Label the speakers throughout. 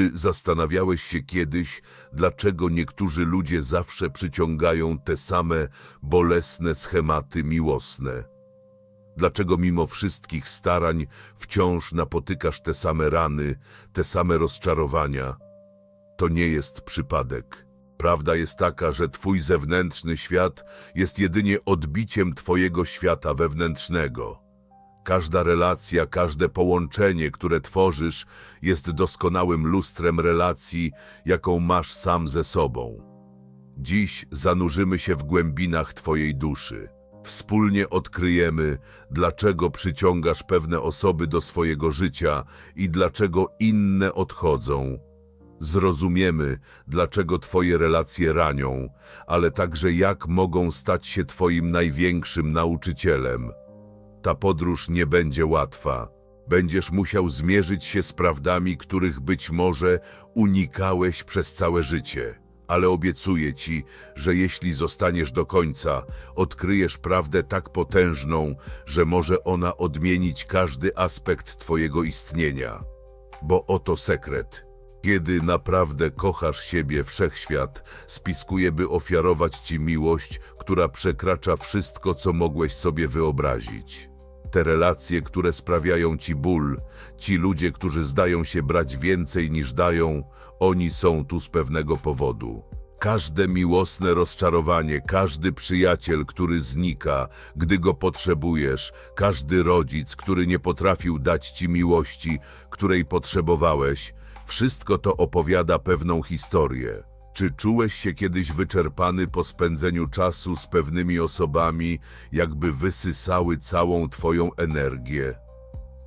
Speaker 1: Czy zastanawiałeś się kiedyś, dlaczego niektórzy ludzie zawsze przyciągają te same bolesne schematy miłosne? Dlaczego mimo wszystkich starań wciąż napotykasz te same rany, te same rozczarowania? To nie jest przypadek. Prawda jest taka, że twój zewnętrzny świat jest jedynie odbiciem twojego świata wewnętrznego. Każda relacja, każde połączenie, które tworzysz, jest doskonałym lustrem relacji, jaką masz sam ze sobą. Dziś zanurzymy się w głębinach Twojej duszy. Wspólnie odkryjemy, dlaczego przyciągasz pewne osoby do swojego życia i dlaczego inne odchodzą. Zrozumiemy, dlaczego Twoje relacje ranią, ale także jak mogą stać się Twoim największym nauczycielem. Ta podróż nie będzie łatwa. Będziesz musiał zmierzyć się z prawdami, których być może unikałeś przez całe życie. Ale obiecuję ci, że jeśli zostaniesz do końca, odkryjesz prawdę tak potężną, że może ona odmienić każdy aspekt twojego istnienia. Bo oto sekret. Kiedy naprawdę kochasz siebie, wszechświat spiskuje, by ofiarować ci miłość, która przekracza wszystko, co mogłeś sobie wyobrazić. Te relacje, które sprawiają ci ból, ci ludzie, którzy zdają się brać więcej niż dają, oni są tu z pewnego powodu. Każde miłosne rozczarowanie, każdy przyjaciel, który znika, gdy go potrzebujesz, każdy rodzic, który nie potrafił dać ci miłości, której potrzebowałeś, wszystko to opowiada pewną historię. Czy czułeś się kiedyś wyczerpany po spędzeniu czasu z pewnymi osobami, jakby wysysały całą twoją energię?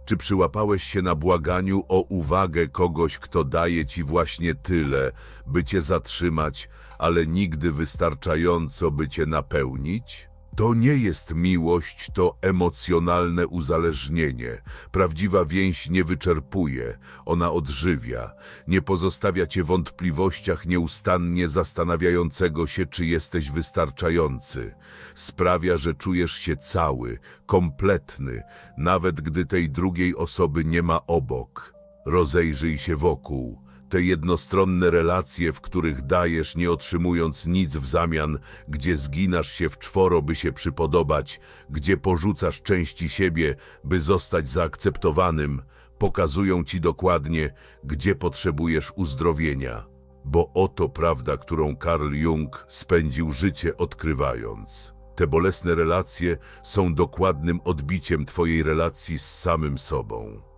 Speaker 1: Czy przyłapałeś się na błaganiu o uwagę kogoś, kto daje ci właśnie tyle, by cię zatrzymać, ale nigdy wystarczająco, by cię napełnić? To nie jest miłość, to emocjonalne uzależnienie. Prawdziwa więź nie wyczerpuje, ona odżywia. Nie pozostawia cię wątpliwościach nieustannie zastanawiającego się, czy jesteś wystarczający. Sprawia, że czujesz się cały, kompletny, nawet gdy tej drugiej osoby nie ma obok. Rozejrzyj się wokół. Te jednostronne relacje, w których dajesz, nie otrzymując nic w zamian, gdzie zginasz się w czworo, by się przypodobać, gdzie porzucasz części siebie, by zostać zaakceptowanym, pokazują ci dokładnie, gdzie potrzebujesz uzdrowienia. Bo oto prawda, którą Carl Jung spędził życie odkrywając. Te bolesne relacje są dokładnym odbiciem Twojej relacji z samym sobą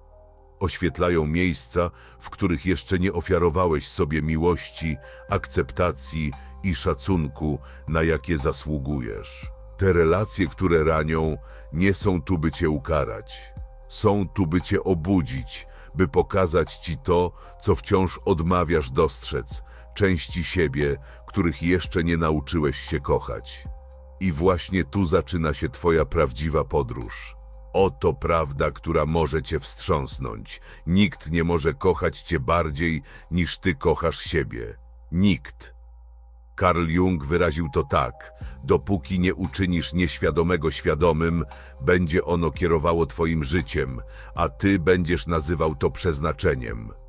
Speaker 1: oświetlają miejsca, w których jeszcze nie ofiarowałeś sobie miłości, akceptacji i szacunku, na jakie zasługujesz. Te relacje, które ranią, nie są tu, by cię ukarać. Są tu, by cię obudzić, by pokazać ci to, co wciąż odmawiasz dostrzec, części siebie, których jeszcze nie nauczyłeś się kochać. I właśnie tu zaczyna się twoja prawdziwa podróż. Oto prawda, która może cię wstrząsnąć. Nikt nie może kochać cię bardziej niż ty kochasz siebie. Nikt. Carl Jung wyraził to tak: dopóki nie uczynisz nieświadomego świadomym, będzie ono kierowało twoim życiem, a ty będziesz nazywał to przeznaczeniem.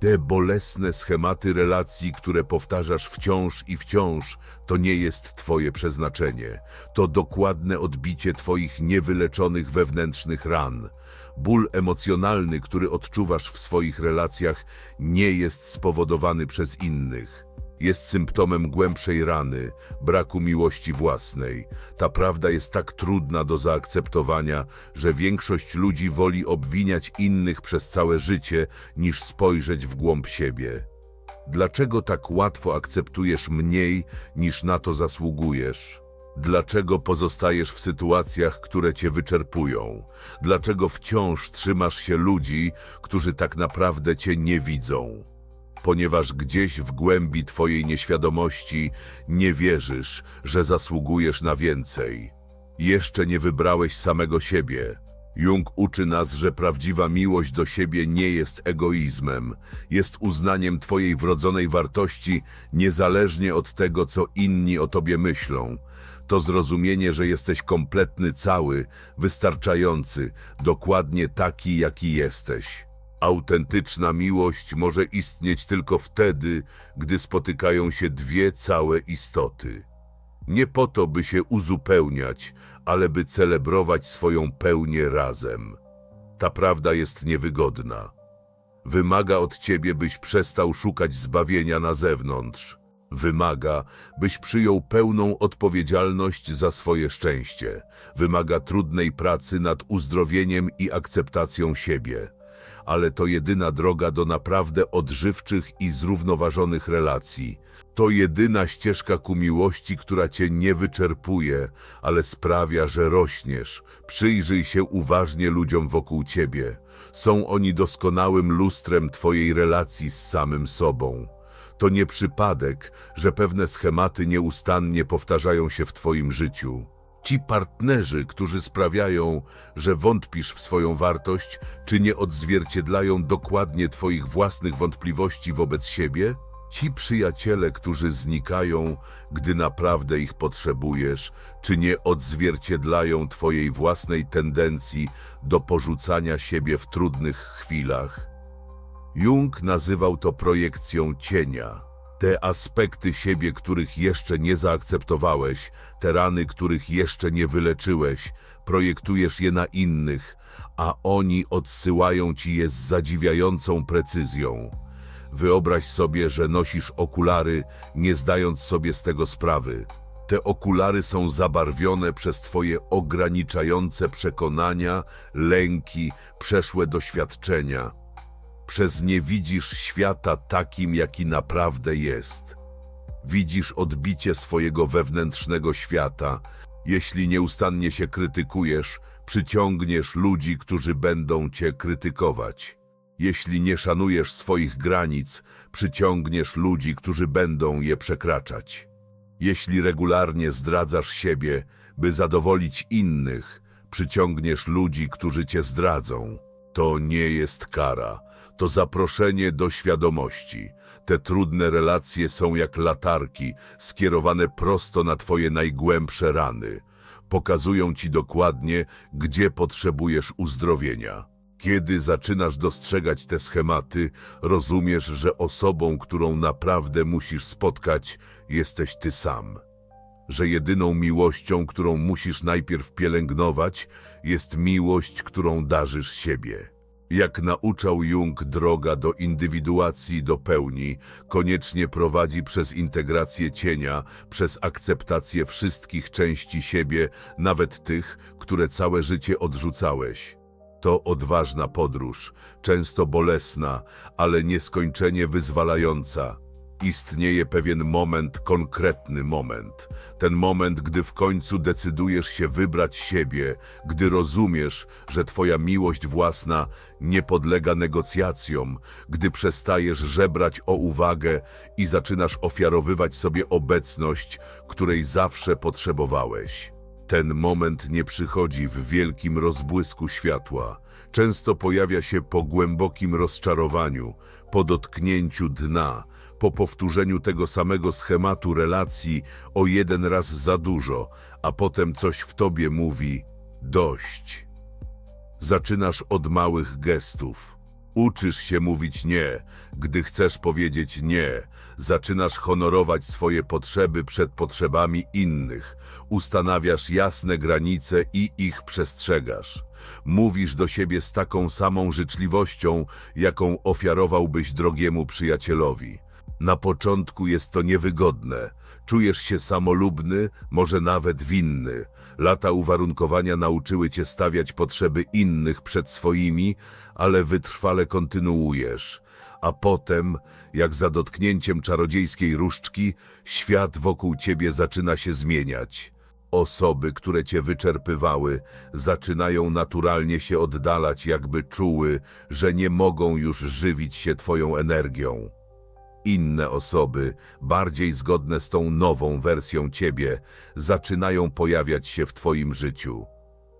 Speaker 1: Te bolesne schematy relacji, które powtarzasz wciąż i wciąż, to nie jest Twoje przeznaczenie. To dokładne odbicie Twoich niewyleczonych wewnętrznych ran. Ból emocjonalny, który odczuwasz w swoich relacjach, nie jest spowodowany przez innych. Jest symptomem głębszej rany, braku miłości własnej. Ta prawda jest tak trudna do zaakceptowania, że większość ludzi woli obwiniać innych przez całe życie, niż spojrzeć w głąb siebie. Dlaczego tak łatwo akceptujesz mniej, niż na to zasługujesz? Dlaczego pozostajesz w sytuacjach, które cię wyczerpują? Dlaczego wciąż trzymasz się ludzi, którzy tak naprawdę cię nie widzą? Ponieważ gdzieś w głębi Twojej nieświadomości nie wierzysz, że zasługujesz na więcej. Jeszcze nie wybrałeś samego siebie. Jung uczy nas, że prawdziwa miłość do siebie nie jest egoizmem, jest uznaniem Twojej wrodzonej wartości niezależnie od tego, co inni o Tobie myślą. To zrozumienie, że jesteś kompletny cały, wystarczający, dokładnie taki, jaki jesteś. Autentyczna miłość może istnieć tylko wtedy, gdy spotykają się dwie całe istoty. Nie po to, by się uzupełniać, ale by celebrować swoją pełnię razem. Ta prawda jest niewygodna. Wymaga od ciebie, byś przestał szukać zbawienia na zewnątrz. Wymaga, byś przyjął pełną odpowiedzialność za swoje szczęście. Wymaga trudnej pracy nad uzdrowieniem i akceptacją siebie. Ale to jedyna droga do naprawdę odżywczych i zrównoważonych relacji. To jedyna ścieżka ku miłości, która cię nie wyczerpuje, ale sprawia, że rośniesz. Przyjrzyj się uważnie ludziom wokół ciebie. Są oni doskonałym lustrem twojej relacji z samym sobą. To nie przypadek, że pewne schematy nieustannie powtarzają się w Twoim życiu. Ci partnerzy, którzy sprawiają, że wątpisz w swoją wartość, czy nie odzwierciedlają dokładnie Twoich własnych wątpliwości wobec siebie? Ci przyjaciele, którzy znikają, gdy naprawdę ich potrzebujesz, czy nie odzwierciedlają Twojej własnej tendencji do porzucania siebie w trudnych chwilach? Jung nazywał to projekcją cienia. Te aspekty siebie, których jeszcze nie zaakceptowałeś, te rany, których jeszcze nie wyleczyłeś, projektujesz je na innych, a oni odsyłają ci je z zadziwiającą precyzją. Wyobraź sobie, że nosisz okulary, nie zdając sobie z tego sprawy. Te okulary są zabarwione przez Twoje ograniczające przekonania, lęki, przeszłe doświadczenia przez nie widzisz świata takim, jaki naprawdę jest. Widzisz odbicie swojego wewnętrznego świata. Jeśli nieustannie się krytykujesz, przyciągniesz ludzi, którzy będą cię krytykować. Jeśli nie szanujesz swoich granic, przyciągniesz ludzi, którzy będą je przekraczać. Jeśli regularnie zdradzasz siebie, by zadowolić innych, przyciągniesz ludzi, którzy cię zdradzą. To nie jest kara, to zaproszenie do świadomości. Te trudne relacje są jak latarki, skierowane prosto na twoje najgłębsze rany. Pokazują ci dokładnie, gdzie potrzebujesz uzdrowienia. Kiedy zaczynasz dostrzegać te schematy, rozumiesz, że osobą, którą naprawdę musisz spotkać, jesteś ty sam że jedyną miłością, którą musisz najpierw pielęgnować, jest miłość, którą darzysz siebie. Jak nauczał Jung, droga do indywiduacji, do pełni, koniecznie prowadzi przez integrację cienia, przez akceptację wszystkich części siebie, nawet tych, które całe życie odrzucałeś. To odważna podróż, często bolesna, ale nieskończenie wyzwalająca. Istnieje pewien moment, konkretny moment. Ten moment, gdy w końcu decydujesz się wybrać siebie, gdy rozumiesz, że twoja miłość własna nie podlega negocjacjom, gdy przestajesz żebrać o uwagę i zaczynasz ofiarowywać sobie obecność, której zawsze potrzebowałeś. Ten moment nie przychodzi w wielkim rozbłysku światła. Często pojawia się po głębokim rozczarowaniu, po dotknięciu dna, po powtórzeniu tego samego schematu relacji o jeden raz za dużo, a potem coś w tobie mówi dość. Zaczynasz od małych gestów. Uczysz się mówić nie, gdy chcesz powiedzieć nie. Zaczynasz honorować swoje potrzeby przed potrzebami innych. Ustanawiasz jasne granice i ich przestrzegasz. Mówisz do siebie z taką samą życzliwością, jaką ofiarowałbyś drogiemu przyjacielowi. Na początku jest to niewygodne. Czujesz się samolubny, może nawet winny. Lata uwarunkowania nauczyły cię stawiać potrzeby innych przed swoimi, ale wytrwale kontynuujesz. A potem, jak za dotknięciem czarodziejskiej różdżki, świat wokół ciebie zaczyna się zmieniać. Osoby, które cię wyczerpywały, zaczynają naturalnie się oddalać, jakby czuły, że nie mogą już żywić się twoją energią. Inne osoby, bardziej zgodne z tą nową wersją ciebie, zaczynają pojawiać się w twoim życiu.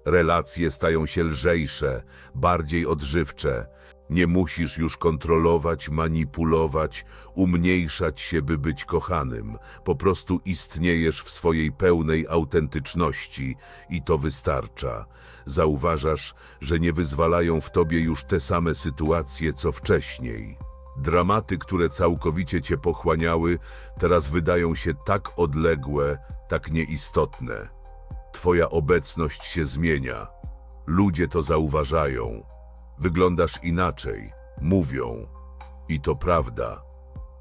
Speaker 1: Relacje stają się lżejsze, bardziej odżywcze. Nie musisz już kontrolować, manipulować, umniejszać się, by być kochanym. Po prostu istniejesz w swojej pełnej autentyczności i to wystarcza. Zauważasz, że nie wyzwalają w tobie już te same sytuacje, co wcześniej. Dramaty, które całkowicie cię pochłaniały, teraz wydają się tak odległe, tak nieistotne. Twoja obecność się zmienia. Ludzie to zauważają. Wyglądasz inaczej, mówią. I to prawda.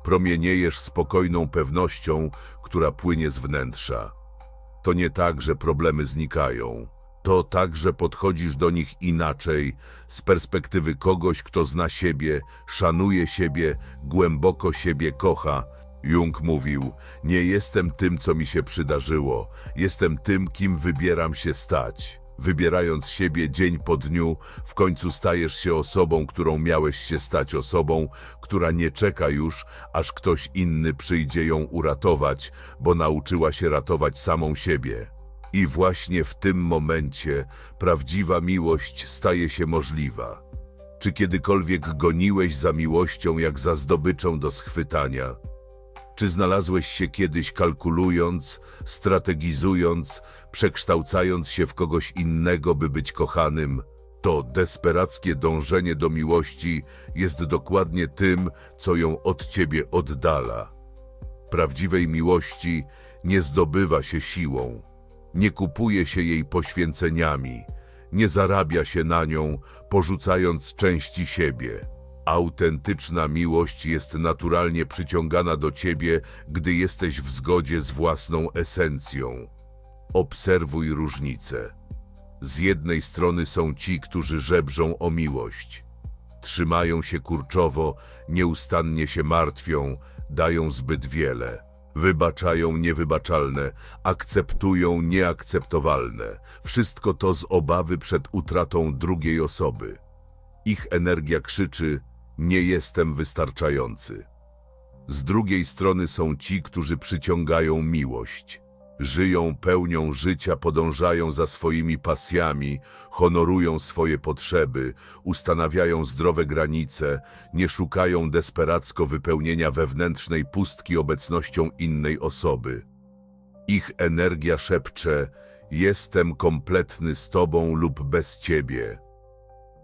Speaker 1: Promieniejesz spokojną pewnością, która płynie z wnętrza. To nie tak, że problemy znikają. To tak, że podchodzisz do nich inaczej, z perspektywy kogoś, kto zna siebie, szanuje siebie, głęboko siebie kocha. Jung mówił: Nie jestem tym, co mi się przydarzyło, jestem tym, kim wybieram się stać. Wybierając siebie dzień po dniu, w końcu stajesz się osobą, którą miałeś się stać osobą, która nie czeka już, aż ktoś inny przyjdzie ją uratować, bo nauczyła się ratować samą siebie. I właśnie w tym momencie prawdziwa miłość staje się możliwa. Czy kiedykolwiek goniłeś za miłością jak za zdobyczą do schwytania? Czy znalazłeś się kiedyś kalkulując, strategizując, przekształcając się w kogoś innego, by być kochanym? To desperackie dążenie do miłości jest dokładnie tym, co ją od ciebie oddala. Prawdziwej miłości nie zdobywa się siłą, nie kupuje się jej poświęceniami, nie zarabia się na nią, porzucając części siebie. Autentyczna miłość jest naturalnie przyciągana do ciebie, gdy jesteś w zgodzie z własną esencją. Obserwuj różnice. Z jednej strony są ci, którzy żebrzą o miłość. Trzymają się kurczowo, nieustannie się martwią, dają zbyt wiele. Wybaczają niewybaczalne, akceptują nieakceptowalne. Wszystko to z obawy przed utratą drugiej osoby. Ich energia krzyczy: Nie jestem wystarczający. Z drugiej strony są ci, którzy przyciągają miłość. Żyją pełnią życia, podążają za swoimi pasjami, honorują swoje potrzeby, ustanawiają zdrowe granice, nie szukają desperacko wypełnienia wewnętrznej pustki obecnością innej osoby. Ich energia szepcze: Jestem kompletny z tobą lub bez ciebie.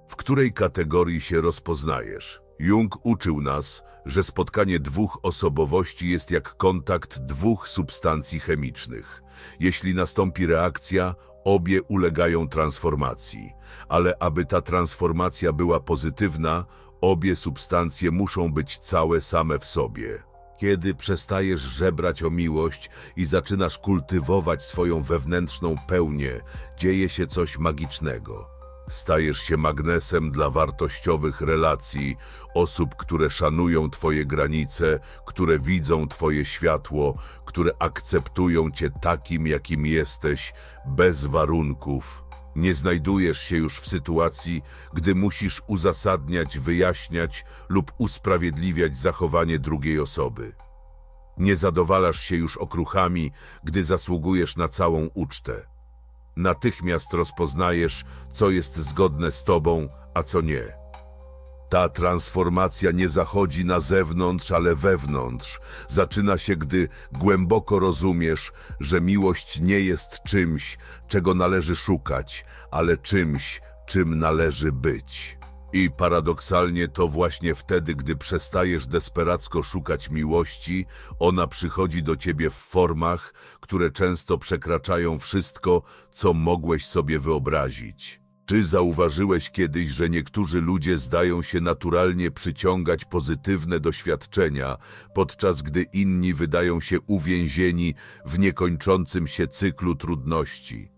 Speaker 1: W której kategorii się rozpoznajesz? Jung uczył nas, że spotkanie dwóch osobowości jest jak kontakt dwóch substancji chemicznych. Jeśli nastąpi reakcja, obie ulegają transformacji, ale aby ta transformacja była pozytywna, obie substancje muszą być całe same w sobie. Kiedy przestajesz żebrać o miłość i zaczynasz kultywować swoją wewnętrzną pełnię, dzieje się coś magicznego. Stajesz się magnesem dla wartościowych relacji, osób, które szanują Twoje granice, które widzą Twoje światło, które akceptują Cię takim, jakim jesteś, bez warunków. Nie znajdujesz się już w sytuacji, gdy musisz uzasadniać, wyjaśniać lub usprawiedliwiać zachowanie drugiej osoby. Nie zadowalasz się już okruchami, gdy zasługujesz na całą ucztę. Natychmiast rozpoznajesz, co jest zgodne z tobą, a co nie. Ta transformacja nie zachodzi na zewnątrz, ale wewnątrz. Zaczyna się, gdy głęboko rozumiesz, że miłość nie jest czymś, czego należy szukać, ale czymś, czym należy być. I paradoksalnie to właśnie wtedy, gdy przestajesz desperacko szukać miłości, ona przychodzi do ciebie w formach, które często przekraczają wszystko, co mogłeś sobie wyobrazić. Czy zauważyłeś kiedyś, że niektórzy ludzie zdają się naturalnie przyciągać pozytywne doświadczenia, podczas gdy inni wydają się uwięzieni w niekończącym się cyklu trudności?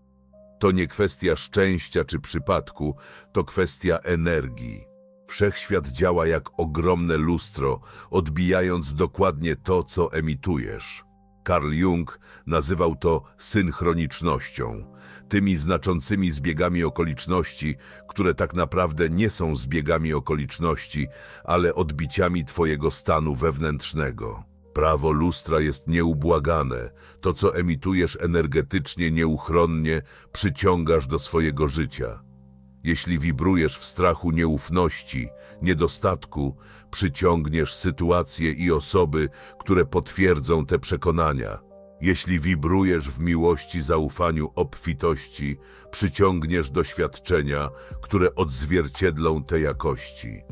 Speaker 1: To nie kwestia szczęścia czy przypadku, to kwestia energii. Wszechświat działa jak ogromne lustro, odbijając dokładnie to, co emitujesz. Carl Jung nazywał to synchronicznością, tymi znaczącymi zbiegami okoliczności, które tak naprawdę nie są zbiegami okoliczności, ale odbiciami Twojego stanu wewnętrznego. Prawo lustra jest nieubłagane. To, co emitujesz energetycznie, nieuchronnie przyciągasz do swojego życia. Jeśli wibrujesz w strachu nieufności, niedostatku, przyciągniesz sytuacje i osoby, które potwierdzą te przekonania. Jeśli wibrujesz w miłości, zaufaniu, obfitości, przyciągniesz doświadczenia, które odzwierciedlą te jakości.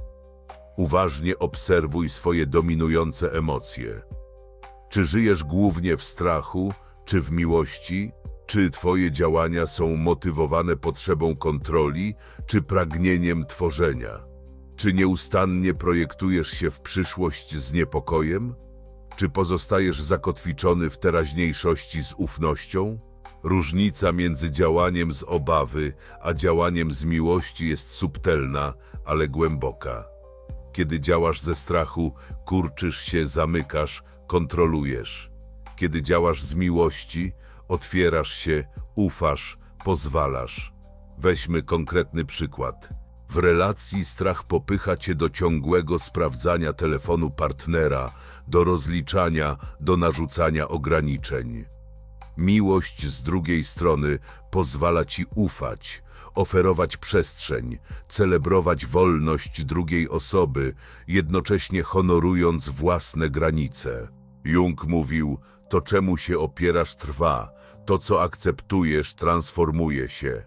Speaker 1: Uważnie obserwuj swoje dominujące emocje. Czy żyjesz głównie w strachu, czy w miłości? Czy Twoje działania są motywowane potrzebą kontroli, czy pragnieniem tworzenia? Czy nieustannie projektujesz się w przyszłość z niepokojem? Czy pozostajesz zakotwiczony w teraźniejszości z ufnością? Różnica między działaniem z obawy a działaniem z miłości jest subtelna, ale głęboka. Kiedy działasz ze strachu, kurczysz się, zamykasz, kontrolujesz. Kiedy działasz z miłości, otwierasz się, ufasz, pozwalasz. Weźmy konkretny przykład. W relacji strach popycha cię do ciągłego sprawdzania telefonu partnera, do rozliczania, do narzucania ograniczeń. Miłość z drugiej strony pozwala ci ufać, oferować przestrzeń, celebrować wolność drugiej osoby, jednocześnie honorując własne granice. Jung mówił: To, czemu się opierasz, trwa, to, co akceptujesz, transformuje się.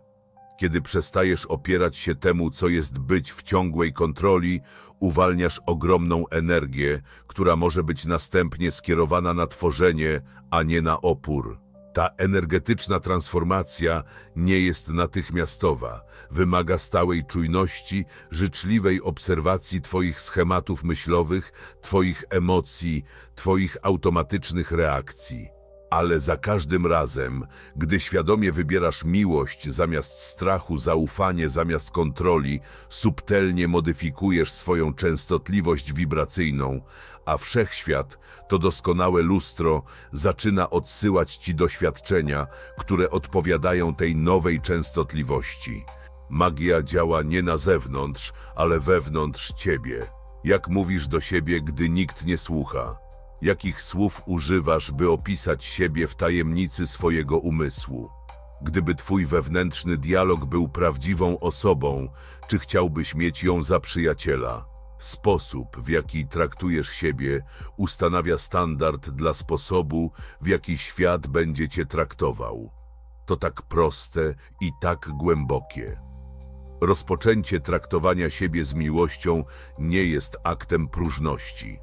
Speaker 1: Kiedy przestajesz opierać się temu, co jest być w ciągłej kontroli, uwalniasz ogromną energię, która może być następnie skierowana na tworzenie, a nie na opór. Ta energetyczna transformacja nie jest natychmiastowa, wymaga stałej czujności, życzliwej obserwacji Twoich schematów myślowych, Twoich emocji, Twoich automatycznych reakcji. Ale za każdym razem, gdy świadomie wybierasz miłość zamiast strachu, zaufanie zamiast kontroli, subtelnie modyfikujesz swoją częstotliwość wibracyjną, a wszechświat, to doskonałe lustro, zaczyna odsyłać ci doświadczenia, które odpowiadają tej nowej częstotliwości. Magia działa nie na zewnątrz, ale wewnątrz ciebie. Jak mówisz do siebie, gdy nikt nie słucha? Jakich słów używasz, by opisać siebie w tajemnicy swojego umysłu? Gdyby twój wewnętrzny dialog był prawdziwą osobą, czy chciałbyś mieć ją za przyjaciela? Sposób, w jaki traktujesz siebie, ustanawia standard dla sposobu, w jaki świat będzie cię traktował. To tak proste i tak głębokie. Rozpoczęcie traktowania siebie z miłością nie jest aktem próżności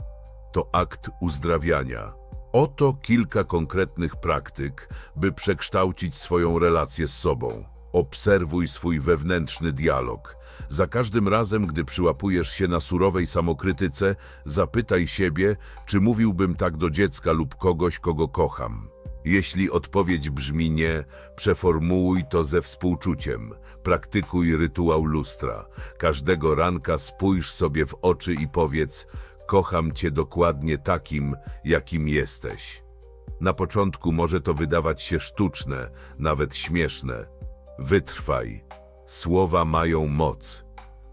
Speaker 1: to akt uzdrawiania. Oto kilka konkretnych praktyk, by przekształcić swoją relację z sobą. Obserwuj swój wewnętrzny dialog. Za każdym razem, gdy przyłapujesz się na surowej samokrytyce, zapytaj siebie, czy mówiłbym tak do dziecka lub kogoś, kogo kocham. Jeśli odpowiedź brzmi nie, przeformułuj to ze współczuciem. Praktykuj rytuał lustra. Każdego ranka spójrz sobie w oczy i powiedz: Kocham cię dokładnie takim, jakim jesteś. Na początku może to wydawać się sztuczne, nawet śmieszne. Wytrwaj. Słowa mają moc.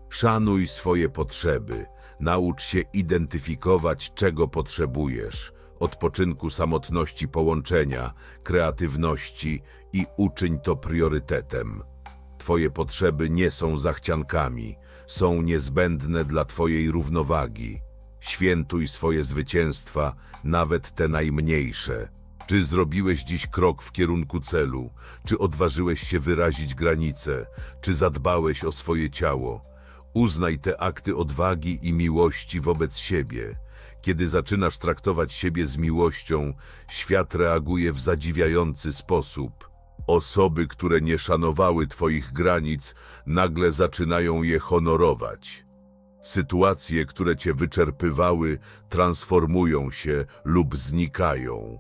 Speaker 1: Szanuj swoje potrzeby. Naucz się identyfikować, czego potrzebujesz. Odpoczynku, samotności, połączenia, kreatywności i uczyń to priorytetem. Twoje potrzeby nie są zachciankami, są niezbędne dla Twojej równowagi. Świętuj swoje zwycięstwa, nawet te najmniejsze. Czy zrobiłeś dziś krok w kierunku celu? Czy odważyłeś się wyrazić granice? Czy zadbałeś o swoje ciało? Uznaj te akty odwagi i miłości wobec siebie. Kiedy zaczynasz traktować siebie z miłością, świat reaguje w zadziwiający sposób. Osoby, które nie szanowały Twoich granic, nagle zaczynają je honorować. Sytuacje, które cię wyczerpywały, transformują się lub znikają.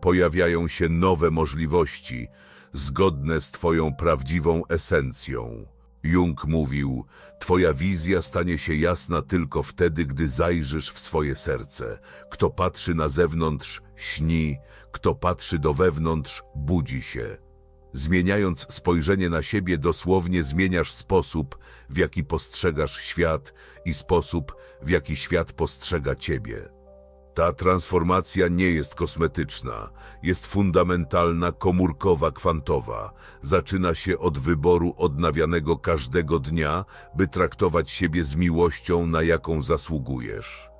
Speaker 1: Pojawiają się nowe możliwości, zgodne z Twoją prawdziwą esencją. Jung mówił: Twoja wizja stanie się jasna tylko wtedy, gdy zajrzysz w swoje serce. Kto patrzy na zewnątrz, śni, kto patrzy do wewnątrz, budzi się. Zmieniając spojrzenie na siebie, dosłownie zmieniasz sposób, w jaki postrzegasz świat i sposób, w jaki świat postrzega ciebie. Ta transformacja nie jest kosmetyczna, jest fundamentalna, komórkowa, kwantowa. Zaczyna się od wyboru odnawianego każdego dnia, by traktować siebie z miłością, na jaką zasługujesz.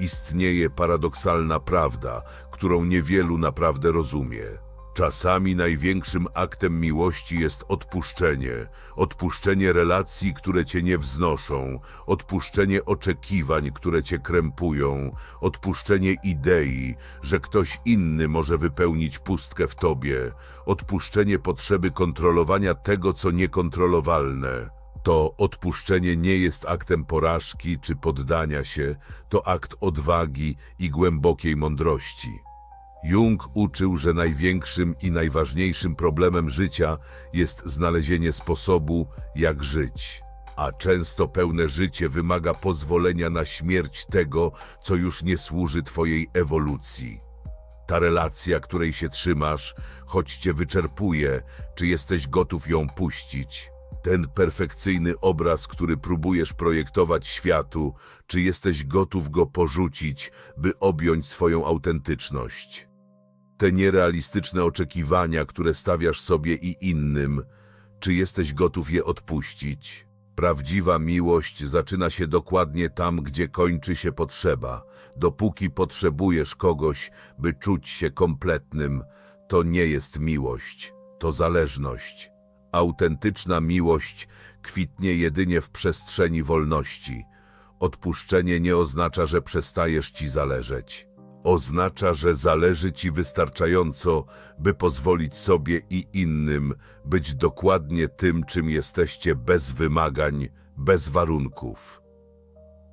Speaker 1: Istnieje paradoksalna prawda, którą niewielu naprawdę rozumie. Czasami największym aktem miłości jest odpuszczenie, odpuszczenie relacji, które cię nie wznoszą, odpuszczenie oczekiwań, które cię krępują, odpuszczenie idei, że ktoś inny może wypełnić pustkę w tobie, odpuszczenie potrzeby kontrolowania tego, co niekontrolowalne. To odpuszczenie nie jest aktem porażki czy poddania się, to akt odwagi i głębokiej mądrości. Jung uczył, że największym i najważniejszym problemem życia jest znalezienie sposobu, jak żyć. A często pełne życie wymaga pozwolenia na śmierć tego, co już nie służy Twojej ewolucji. Ta relacja, której się trzymasz, choć Cię wyczerpuje, czy jesteś gotów ją puścić? Ten perfekcyjny obraz, który próbujesz projektować światu, czy jesteś gotów go porzucić, by objąć swoją autentyczność? Te nierealistyczne oczekiwania, które stawiasz sobie i innym, czy jesteś gotów je odpuścić? Prawdziwa miłość zaczyna się dokładnie tam, gdzie kończy się potrzeba. Dopóki potrzebujesz kogoś, by czuć się kompletnym, to nie jest miłość, to zależność. Autentyczna miłość kwitnie jedynie w przestrzeni wolności. Odpuszczenie nie oznacza, że przestajesz ci zależeć. Oznacza, że zależy ci wystarczająco, by pozwolić sobie i innym być dokładnie tym, czym jesteście bez wymagań, bez warunków.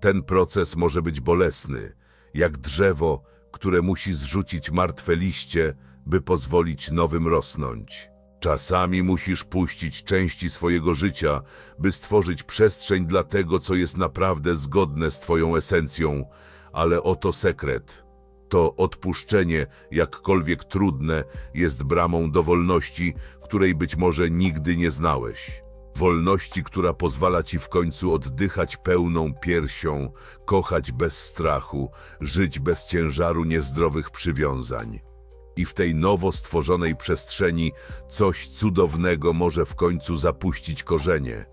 Speaker 1: Ten proces może być bolesny, jak drzewo, które musi zrzucić martwe liście, by pozwolić nowym rosnąć. Czasami musisz puścić części swojego życia, by stworzyć przestrzeń dla tego, co jest naprawdę zgodne z Twoją esencją, ale oto sekret. To odpuszczenie, jakkolwiek trudne, jest bramą do wolności, której być może nigdy nie znałeś. Wolności, która pozwala ci w końcu oddychać pełną piersią, kochać bez strachu, żyć bez ciężaru niezdrowych przywiązań. I w tej nowo stworzonej przestrzeni coś cudownego może w końcu zapuścić korzenie.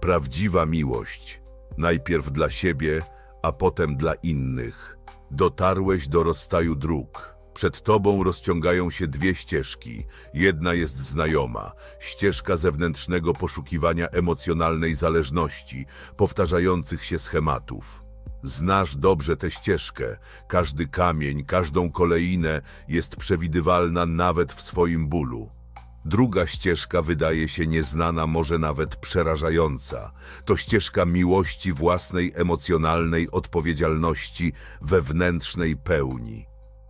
Speaker 1: Prawdziwa miłość, najpierw dla siebie, a potem dla innych. Dotarłeś do rozstaju dróg. Przed tobą rozciągają się dwie ścieżki. Jedna jest znajoma, ścieżka zewnętrznego poszukiwania emocjonalnej zależności, powtarzających się schematów. Znasz dobrze tę ścieżkę. Każdy kamień, każdą kolejnę jest przewidywalna nawet w swoim bólu. Druga ścieżka wydaje się nieznana, może nawet przerażająca. To ścieżka miłości własnej emocjonalnej odpowiedzialności, wewnętrznej pełni.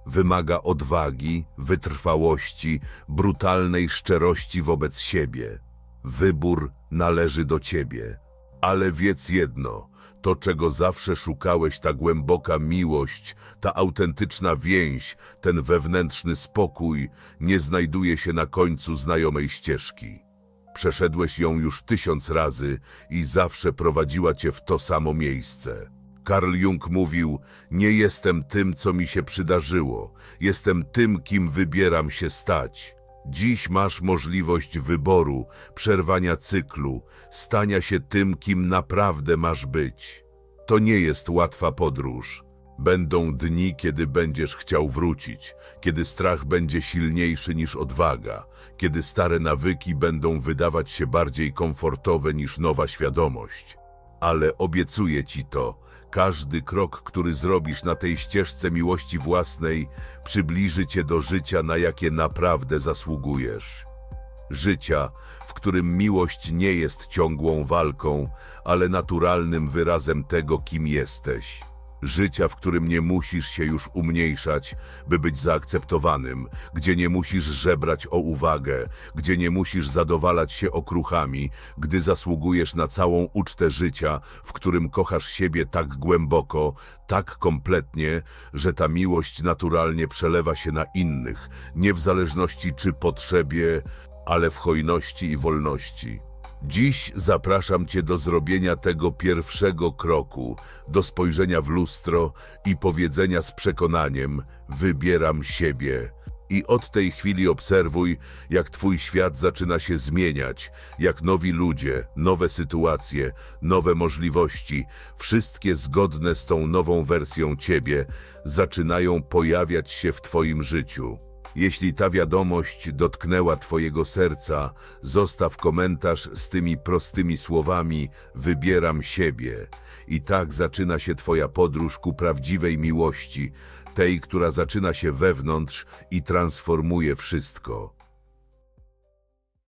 Speaker 1: Wymaga odwagi, wytrwałości, brutalnej szczerości wobec siebie. Wybór należy do ciebie. Ale wiedz jedno, to czego zawsze szukałeś, ta głęboka miłość, ta autentyczna więź, ten wewnętrzny spokój, nie znajduje się na końcu znajomej ścieżki. Przeszedłeś ją już tysiąc razy i zawsze prowadziła cię w to samo miejsce. Karl Jung mówił, nie jestem tym, co mi się przydarzyło, jestem tym, kim wybieram się stać. Dziś masz możliwość wyboru, przerwania cyklu, stania się tym, kim naprawdę masz być. To nie jest łatwa podróż. Będą dni, kiedy będziesz chciał wrócić, kiedy strach będzie silniejszy niż odwaga, kiedy stare nawyki będą wydawać się bardziej komfortowe niż nowa świadomość. Ale obiecuję ci to, każdy krok, który zrobisz na tej ścieżce miłości własnej, przybliży cię do życia, na jakie naprawdę zasługujesz. Życia, w którym miłość nie jest ciągłą walką, ale naturalnym wyrazem tego, kim jesteś. Życia, w którym nie musisz się już umniejszać, by być zaakceptowanym, gdzie nie musisz żebrać o uwagę, gdzie nie musisz zadowalać się okruchami, gdy zasługujesz na całą ucztę życia, w którym kochasz siebie tak głęboko, tak kompletnie, że ta miłość naturalnie przelewa się na innych, nie w zależności czy potrzebie, ale w hojności i wolności. Dziś zapraszam Cię do zrobienia tego pierwszego kroku, do spojrzenia w lustro i powiedzenia z przekonaniem: Wybieram siebie. I od tej chwili obserwuj, jak Twój świat zaczyna się zmieniać, jak nowi ludzie, nowe sytuacje, nowe możliwości, wszystkie zgodne z tą nową wersją Ciebie, zaczynają pojawiać się w Twoim życiu. Jeśli ta wiadomość dotknęła Twojego serca, zostaw komentarz z tymi prostymi słowami: Wybieram siebie. I tak zaczyna się Twoja podróż ku prawdziwej miłości, tej, która zaczyna się wewnątrz i transformuje wszystko.